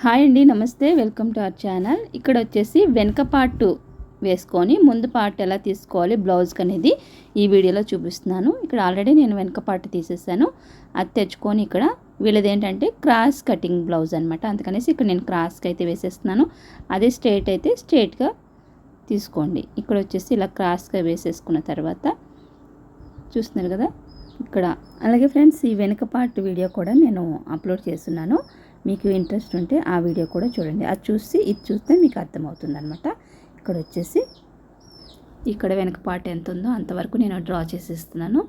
Hi అండి నమస్తే. Welcome to our channel. ఇక్కడ వచ్చేసి వెనక పార్ట్ వేసుకొని ముందు పార్ట్ ఎలా తీసుకోవాలి బ్లౌజ్కి అనేది ఈ వీడియోలో చూపిస్తున్నాను. ఇక్కడ ఆల్రెడీ నేను వెనక పార్ట్ తీసేసాను. అది తెచ్చుకొని ఇక్కడ వీళ్ళది ఏంటంటే క్రాస్ కటింగ్ బ్లౌజ్ అనమాట అందుకనేసి ఇక్కడ నేను క్రాస్కి అయితే వేసేస్తున్నాను. అదే స్ట్రేట్ అయితే స్ట్రేట్గా తీసుకోండి. ఇక్కడ వచ్చేసి ఇలా క్రాస్గా వేసేసుకున్న తర్వాత చూస్తున్నారు కదా? ఇక్కడ. అలాగే ఫ్రెండ్స్ ఈ వెనుక పార్ట్ వీడియో కూడా నేను అప్లోడ్ చేస్తున్నాను. మీకు ఇంట్రెస్ట్ ఉంటే ఆ వీడియో కూడా చూడండి. అది చూసి ఇది చూస్తే మీకు అర్థమవుతుంది అనమాట ఇక్కడ వచ్చేసి ఇక్కడ వెనక పార్ట్ ఎంత ఉందో అంతవరకు నేను డ్రా చేసేస్తున్నాను.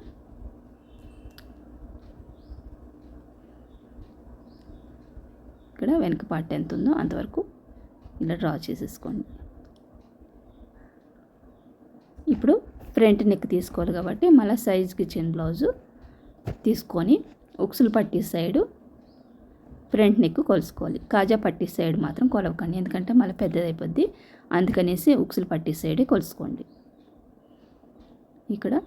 ఇక్కడ వెనక పార్ట్ ఎంత ఉందో అంతవరకు ఇలా డ్రా చేసేసుకోండి. ఇప్పుడు ఫ్రంట్ నెక్ తీసుకోవాలి కాబట్టి మళ్ళీ సైజ్కి ఇచ్చిన బ్లౌజు తీసుకొని ఉక్సులు పట్టి సైడు ఫ్రంట్ నెక్ కొలుసుకోవాలి. కాజా పట్టి సైడ్ మాత్రం కొలవకండి. ఎందుకంటే మళ్ళీ పెద్దదైపోద్ది. అందుకనేసి ఉక్సులు పట్టి సైడే కొలుసుకోండి. ఇక్కడ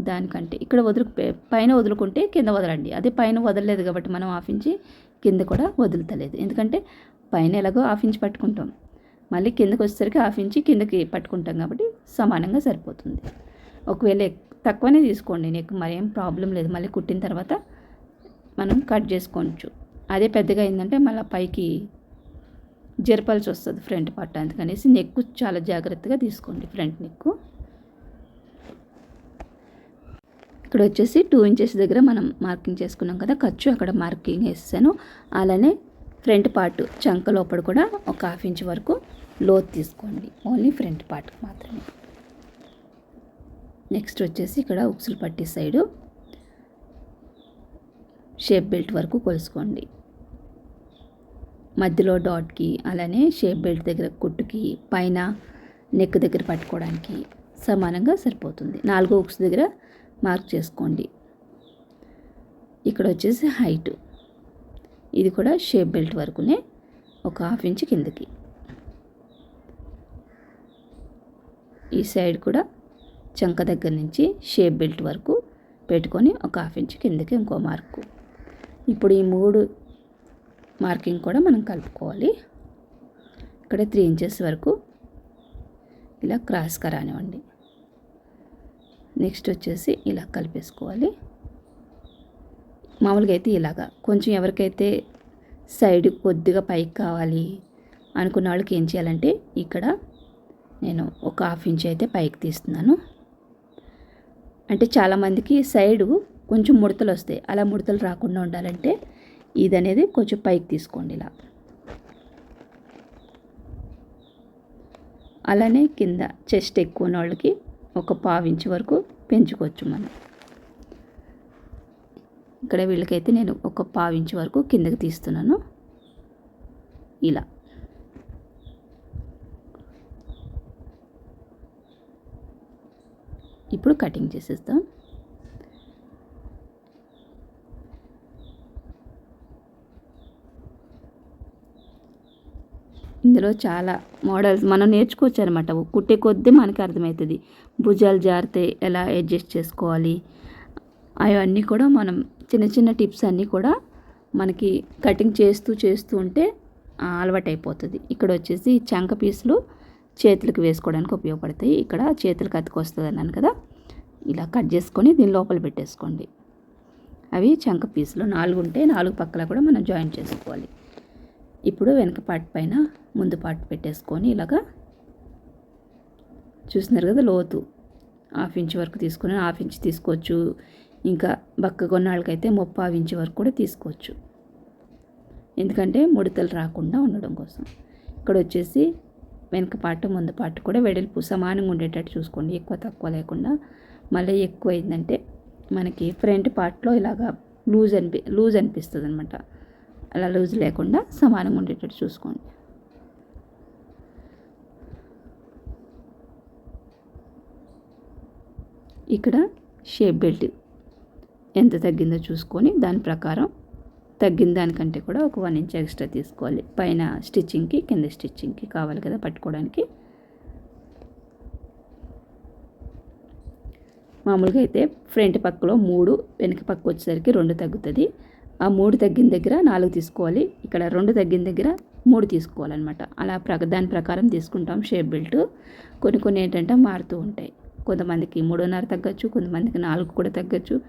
దానికంటే ఇక్కడ వదులు పైన వదులుకుంటే కింద వదలండి. అదే పైన వదలలేదు కాబట్టి మనం హాఫ్ ఇంచి కింద కూడా వదులుతలేదు. ఎందుకంటే పైన ఎలాగో హాఫ్ ఇంచ్ పట్టుకుంటాం. మళ్ళీ కిందకి వచ్చేసరికి హాఫ్ ఇంచి కిందకి పట్టుకుంటాం కాబట్టి సమానంగా సరిపోతుంది. ఒకవేళ తక్కువనే తీసుకోండి. నీకు మరేం ప్రాబ్లం లేదు. మళ్ళీ కుట్టిన తర్వాత మనం కట్ చేసుకోవచ్చు. అదే పెద్దగా అయిందంటే మళ్ళీ పైకి జరపాల్సి వస్తుంది ఫ్రంట్ పార్ట్ అందుకనేసి నెక్ చాలా జాగ్రత్తగా తీసుకోండి ఫ్రంట్ నెక్ ఇక్కడ వచ్చేసి టూ ఇంచెస్ దగ్గర మనం మార్కింగ్ చేసుకున్నాం కదా ఖర్చు అక్కడ మార్కింగ్ వేసాను అలానే ఫ్రంట్ పార్ట్ చంక లోపల కూడా ఒక హాఫ్ ఇంచ్ వరకు లోత్ తీసుకోండి. ఓన్లీ ఫ్రంట్ పార్ట్కి మాత్రమే. నెక్స్ట్ వచ్చేసి ఇక్కడ ఉక్సులు పట్టి సైడు షేప్ బెల్ట్ వరకు కొలుసుకోండి. మధ్యలో డాట్కి అలానే షేప్ బెల్ట్ దగ్గర కుట్టుకి పైన నెక్ దగ్గర పట్టుకోవడానికి సమానంగా సరిపోతుంది. నాలుగో ఉక్స్ దగ్గర మార్క్ చేసుకోండి. ఇక్కడ వచ్చేసి హైట్. ఇది కూడా షేప్ బెల్ట్ వరకునే ఒక హాఫ్ ఇంచ్ కిందకి. ఈ సైడ్ కూడా చంక దగ్గర నుంచి షేప్ బెల్ట్ వరకు పెట్టుకొని ఒక హాఫ్ ఇంచ్ కిందకి ఇంకో మార్కు. ఇప్పుడు ఈ మూడు మార్కింగ్ కూడా మనం కలుపుకోవాలి. ఇక్కడ త్రీ ఇంచెస్ వరకు ఇలా క్రాస్గా రానివ్వండి. నెక్స్ట్ వచ్చేసి ఇలా కలిపేసుకోవాలి. మామూలుగా అయితే ఇలాగా. కొంచెం ఎవరికైతే సైడ్ కొద్దిగా పైకి కావాలి అనుకున్న వాళ్ళకి ఏం చేయాలంటే ఇక్కడ నేను ఒక హాఫ్ ఇంచ్ అయితే పైకి తీస్తున్నాను. అంటే చాలామందికి సైడు కొంచెం ముడతలు వస్తాయి. అలా ముడతలు రాకుండా ఉండాలంటే ఇది అనేది కొంచెం పైకి తీసుకోండి ఇలా. అలానే కింద చెస్ట్ ఎక్కువ ఉన్న వాళ్ళకి ఒక పావించి వరకు పెంచుకోవచ్చు మనం. ఇక్కడ వీళ్ళకైతే నేను ఒక పావించి వరకు కిందకి తీస్తున్నాను. ఇలా. ఇప్పుడు కటింగ్ చేసేస్తాం ఇందులో చాలా మోడల్స్ మనం నేర్చుకోవచ్చు అనమాట కుట్టే కొద్దీ మనకి అర్థమవుతుంది భుజాలు జారితే ఎలా అడ్జస్ట్ చేసుకోవాలి? అవన్నీ కూడా మనం చిన్న చిన్న టిప్స్ అన్నీ కూడా మనకి కటింగ్ చేస్తూ చేస్తూ ఉంటే అలవాటైపోతుంది. ఇక్కడ వచ్చేసి చంక పీసులు చేతులకు వేసుకోవడానికి ఉపయోగపడతాయి. ఇక్కడ చేతులకు అతికొస్తుంది అన్నాను కదా. ఇలా కట్ చేసుకొని దీని లోపల పెట్టేసుకోండి. అవి చంక పీసులు నాలుగు ఉంటే నాలుగు పక్కల కూడా మనం జాయిన్ చేసుకోవాలి. ఇప్పుడు వెనక పార్ట్ పైన ముందు పార్ట్ పెట్టేసుకొని ఇలాగా చూస్తున్నారు కదా లోతు. హాఫ్ ఇంచ్ వరకు తీసుకుని హాఫ్ ఇంచ్ తీసుకోవచ్చు. ఇంకా బక్క కొన్నాళ్ళకైతే ముప్పావు ఇంచ్ వరకు కూడా తీసుకోవచ్చు. ఎందుకంటే ముడతలు రాకుండా ఉండడం కోసం. ఇక్కడ వచ్చేసి వెనక పాటు ముందు పార్ట్ కూడా వెడల్పు సమానంగా ఉండేటట్టు చూసుకోండి. ఎక్కువ తక్కువ లేకుండా. మళ్ళీ ఎక్కువ అయిందంటే మనకి ఫ్రంట్ పార్ట్లో ఇలాగా లూజ్ అనిపి లూజ్ అనిపిస్తుంది అనమాట అలా లూజ్ లేకుండా సమానంగా ఉండేటట్టు చూసుకోండి. ఇక్కడ షేప్ బెల్ట్ ఎంత తగ్గిందో చూసుకొని దాని ప్రకారం తగ్గిన దానికంటే కూడా ఒక వన్ ఇంచ్ ఎక్స్ట్రా తీసుకోవాలి. పైన స్టిచ్చింగ్కి కింద స్టిచ్చింగ్కి కావాలి కదా పట్టుకోవడానికి. మామూలుగా అయితే ఫ్రంట్ పక్కలో మూడు వెనక పక్క వచ్చేసరికి రెండు తగ్గుతుంది. ఆ మూడు తగ్గిన దగ్గర నాలుగు తీసుకోవాలి. ఇక్కడ రెండు తగ్గిన దగ్గర మూడు తీసుకోవాలన్నమాట. అలా ప్ర దాని ప్రకారం తీసుకుంటాం షేప్ బెల్ట్. కొన్ని కొన్ని ఏంటంటే మారుతూ ఉంటాయి. కొంతమందికి మూడున్నర తగ్గచ్చు కొంతమందికి నాలుగు కూడా తగ్గచ్చు.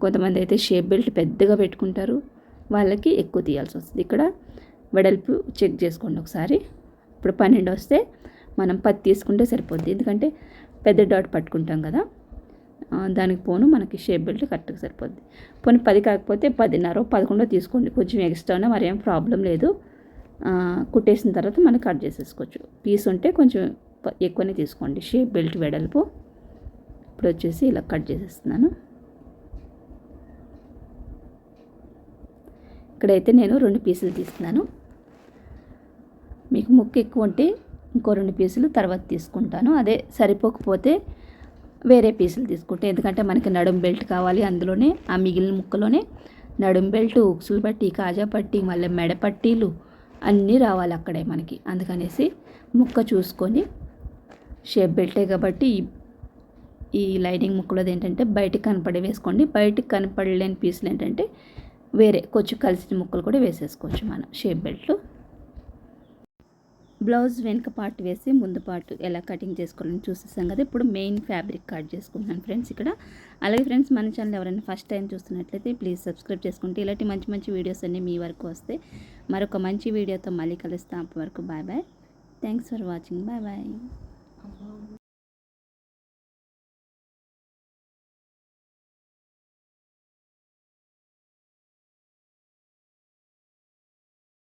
కొంతమంది అయితే షేప్ బెల్ట్ పెద్దగా పెట్టుకుంటారు. వాళ్ళకి ఎక్కువ తీయాల్సి వస్తుంది. ఇక్కడ వెడల్పు చెక్ చేసుకోండి ఒకసారి. ఇప్పుడు పన్నెండు వస్తే మనం పది తీసుకుంటే సరిపోద్ది. ఎందుకంటే పెద్ద డాట్ పట్టుకుంటాం కదా. దానికి పోను మనకి షేప్ బెల్ట్ కరెక్ట్గా సరిపోద్ది. పోనీ పది కాకపోతే పదిన్నర పదకొండో తీసుకోండి. కొంచెం ఎక్స్ట్రానే మరి ఏం ప్రాబ్లం లేదు. కుట్టేసిన తర్వాత మనం కట్ చేసేసుకోవచ్చు. పీస్ ఉంటే కొంచెం ఎక్కువనే తీసుకోండి. షేప్ బెల్ట్ వెడల్పు. ఇప్పుడు వచ్చేసి ఇలా కట్ చేసేస్తున్నాను. ఇక్కడైతే నేను రెండు పీసులు తీస్తున్నాను. మీకు ముక్కు ఎక్కువ ఉంటే ఇంకో రెండు పీసులు తర్వాత తీసుకుంటాను. అదే సరిపోకపోతే వేరే పీసులు తీసుకుంటే ఎందుకంటే మనకి నడుం బెల్ట్ కావాలి అందులోనే ఆ మిగిలిన ముక్కలోనే నడుం బెల్ట్ ఉక్సులు పట్టి కాజా పట్టి మళ్ళీ మెడ పట్టీలు అన్నీ రావాలి అక్కడే మనకి. అందుకనేసి ముక్క చూసుకొని షేప్ బెల్టే కాబట్టి ఈ- ఈ లైనింగ్ ముక్కలది ఏంటంటే బయటికి కనపడే వేసుకోండి. బయటికి కనపడలేని పీసులు ఏంటంటే వేరే కొంచెం కలిసిన ముక్కలు కూడా వేసేసుకోవచ్చు మనం షేప్ బెల్ట్లు. బ్లౌజ్ వెనుక పార్ట్ వేసి ముందు పార్ట్ ఎలా కటింగ్ చేసుకోవాలని చూసేసాం కదా ఇప్పుడు మెయిన్ ఫ్యాబ్రిక్ కట్ చేసుకుంటున్నాను ఫ్రెండ్స్ ఇక్కడ. అలాగే ఫ్రెండ్స్ మన ఛానల్ ఎవరైనా ఫస్ట్ టైం చూస్తున్నట్లయితే ప్లీజ్ సబ్స్క్రైబ్ చేసుకుంటే ఇలాంటి మంచి మంచి వీడియోస్ అన్నీ మీ వరకు వస్తే మరొక మంచి వీడియోతో మళ్ళీ కలుస్తాం. అప్పటి వరకు bye bye. Thanks for watching. Bye bye.